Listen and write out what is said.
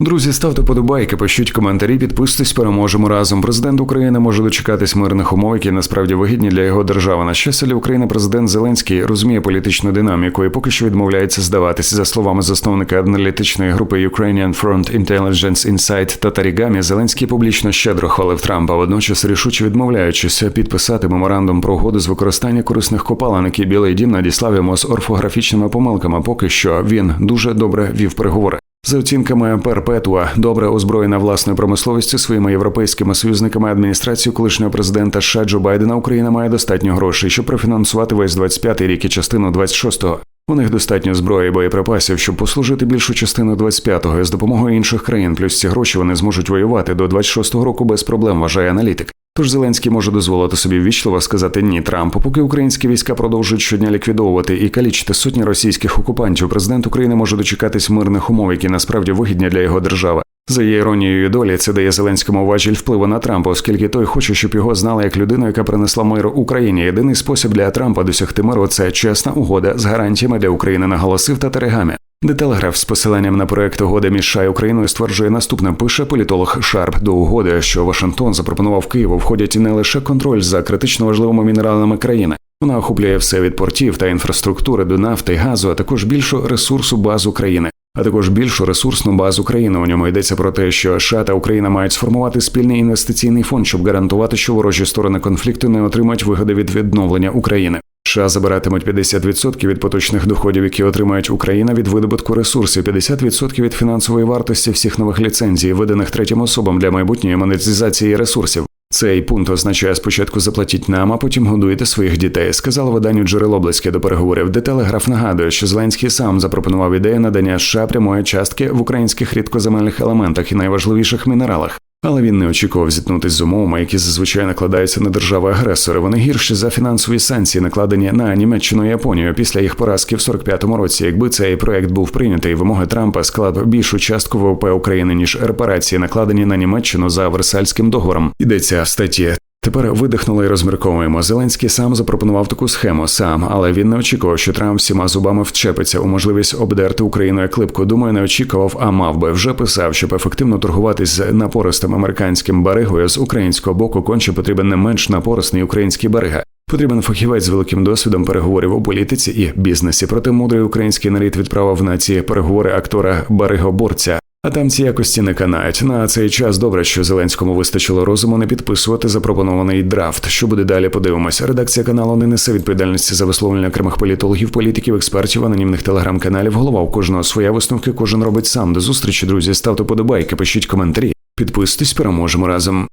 Друзі, ставте подобайки, пишіть коментарі, підписуйтесь, переможемо разом. Президент України може дочекатись мирних умов, які насправді вигідні для його держави. На щастя, України президент Зеленський розуміє політичну динаміку і поки що відмовляється здаватись. За словами засновника аналітичної групи Ukrainian Front Intelligence Insight Татарігамі, Зеленський публічно щедро хвалив Трампа, водночас рішуче відмовляючись підписати меморандум про угоду з використання корисних копалин, які Білий Дім надіслав йому з орфографічними помилками. Поки що він дуже добре вів переговори. За оцінками Перпетуа, добре озброєна власною промисловістю своїми європейськими союзниками адміністрацію колишнього президента США Джо Байдена Україна має достатньо грошей, щоб профінансувати весь 25-й рік і частину 26-го. У них достатньо зброї і боєприпасів, щоб послужити більшу частину 25-го. З допомогою інших країн. Плюс ці гроші вони зможуть воювати до 26-го року без проблем, вважає аналітик. Тож Зеленський може дозволити собі ввічливо сказати ні Трампу, поки українські війська продовжують щодня ліквідовувати і калічити сотні російських окупантів. Президент України може дочекатись мирних умов, які насправді вигідні для його держави. За її іронією долі це дає Зеленському важіль впливу на Трампа, оскільки той хоче, щоб його знали як людину, яка принесла мир Україні. Єдиний спосіб для Трампа досягти миру це чесна угода з гарантіями для України, наголосив та Терегамі. Де Телеграф з посиланням на проект угоди між США і Україною стверджує наступне. Пише політолог Шарп до угоди, що Вашингтон запропонував Києву, входять не лише контроль за критично важливими мінералами країни. Вона охоплює все від портів та інфраструктури до нафти, газу, а також більшу ресурсу баз України. А також більшу ресурсну базу країни. У ньому йдеться про те, що США та Україна мають сформувати спільний інвестиційний фонд, щоб гарантувати, що ворожі сторони конфлікту не отримають вигоди від відновлення України. США забиратимуть 50% від поточних доходів, які отримають Україна від видобутку ресурсів, 50% від фінансової вартості всіх нових ліцензій, виданих третім особам для майбутньої монетизації ресурсів. Цей пункт означає спочатку заплатіть нам, а потім годуйте своїх дітей. Сказала виданню джерело близьке до переговорів. Де телеграф нагадує, що Зеленський сам запропонував ідею надання США прямої частки в українських рідкоземельних елементах і найважливіших мінералах. Але він не очікував зіткнутись з умовами, які зазвичай накладаються на держави агресори. Вони гірші за фінансові санкції, накладені на Німеччину і Японію після їх поразки в 45-му році. Якби цей проект був прийнятий, вимоги Трампа склад більшу частку ВВП України ніж репарації, накладені на Німеччину за Версальським договором. Йдеться в статті. Тепер видихнули і розмірковуємо. Зеленський сам запропонував таку схему сам, але він не очікував, що Трамп всіма зубами вчепиться у можливість обдерти Україну як липку. Думаю, не очікував, а мав би вже писав, щоб ефективно торгуватись з напористим американським баригою з українського боку конче потрібен не менш напорисний український барига. Потрібен фахівець з великим досвідом переговорів у політиці і бізнесі. Проте мудрий український нарід відправив на ці переговори актора Баригоборця. А там ці якості не канають. На цей час добре, що Зеленському вистачило розуму не підписувати запропонований драфт. Що буде далі? Подивимося. Редакція каналу не несе відповідальності за висловлення окремих політологів, політиків, експертів, анонімних телеграм-каналів. Голова у кожного своя висновки кожен робить сам. До зустрічі, друзі. Ставте подобайки, пишіть коментарі. Підписуйтесь, переможемо разом.